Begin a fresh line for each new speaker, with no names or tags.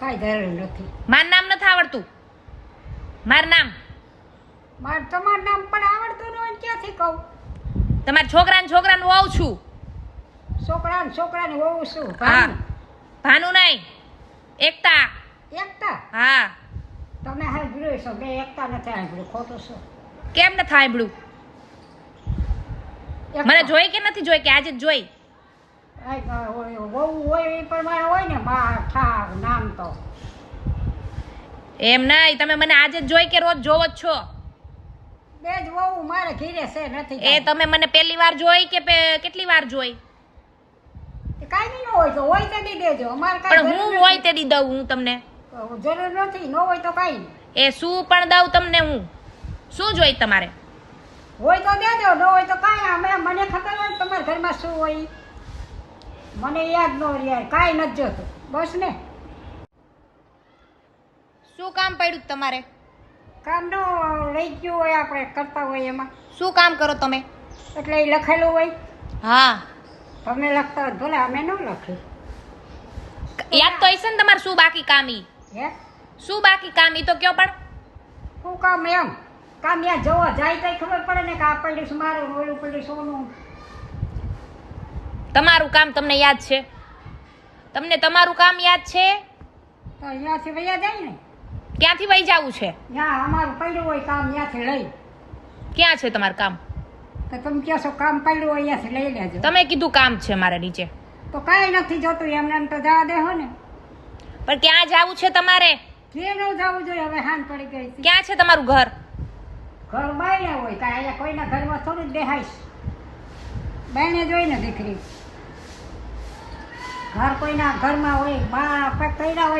કાંઈ જરૂર નથી.
મારું નામ નથી આવડતું. મારું નામ.
માર તમારું નામ પણ આવડતું ન હોય ક્યાંથી કહું?
તમારા છોકરાને છોકરાનું વહુ છું.
છોકરાને છોકરાને વહુ શું
હા. ભાનુ. નહીં. એકતા.
એકતા?
હા.
તમે સાંભળ્યું છો બે એકતા નથી સાંભળ્યું ખોટું શું?
કેમ નથી સાંભળ્યું. મને જોઈ કે નથી જોઈ કે આજે જોઈ? એમ નહીં તમે મને આજે જ જોઈ કે રોજ જોવો જ છો.
બે જ વહુ મારે ઘીરે છે નથી
એ તમે મને પહેલી વાર જોઈ કે કેટલી વાર જોઈ?
કાંઈ નહીં હોય તો હોય તે દી દેજો. અમારે
પણ હું હોય તે દી દઉં હું તમને.
જરૂર નથી ન હોય તો કાંઈ
એ શું પણ દઉં તમને હું? શું જોઈ તમારે?
હોય તો દેજો ન હોય તો કાંઈ. અમે મને ખબર હોય તમારા ઘરમાં શું હોય. મને યાદ ન રહ્યા કાંઈ નથી જોતું. બસ ને.
શું કામ પડ્યું તમારે?
કામ ન રહી ગયું હોય આપણે કરતા હોય એમાં.
શું કામ કરો તમે?
એટલે એ લખેલું હોય.
હા.
તમે લખતા હોય ભલે અમે ન લખ્યું
યાદ તો હશે ને તમારે શું બાકી કામ ઈ?
હે?
શું બાકી કામ ઈ તો કયો પણ.
શું કામ એમ? કામ યા જવા જાય તો ખબર પડે ને કે આ પડ્યું મારું ઓલું પડ્યું સોનું
તમારું કામ તમને યાદ છે? તમને તમારું કામ યાદ છે?
તો અહીંયાથી વયા જાય ને.
ક્યાંથી વહી જવું છે?
ના અમારું પડ્યું હોય કામ ત્યાંથી લઈ.
ક્યાં છે તમારું કામ?
તો તમે કહો છો કામ પડ્યું હોય અહીંયાથી લઈ લેજો.
તમે કીધું કામ છે મારા નીચે.
તો કાંઈ નથી જોતું એમને એમ તો જવા દેહો ને.
પણ ક્યાં જવું છે તમારે?
ઘેર ન જવું જોઈએ હવે હાન પડી ગઈ છે.
ક્યાં છે તમારું ઘર?
ઘર બાયણે હોય કાંઈ અહીંયા કોઈના ઘરમાં થોડું જ દેખાઈશ બાયણે જોઈ ને દીકરી. ઘર કોઈના ઘરમાં હોય આપણે કર્યા હોય.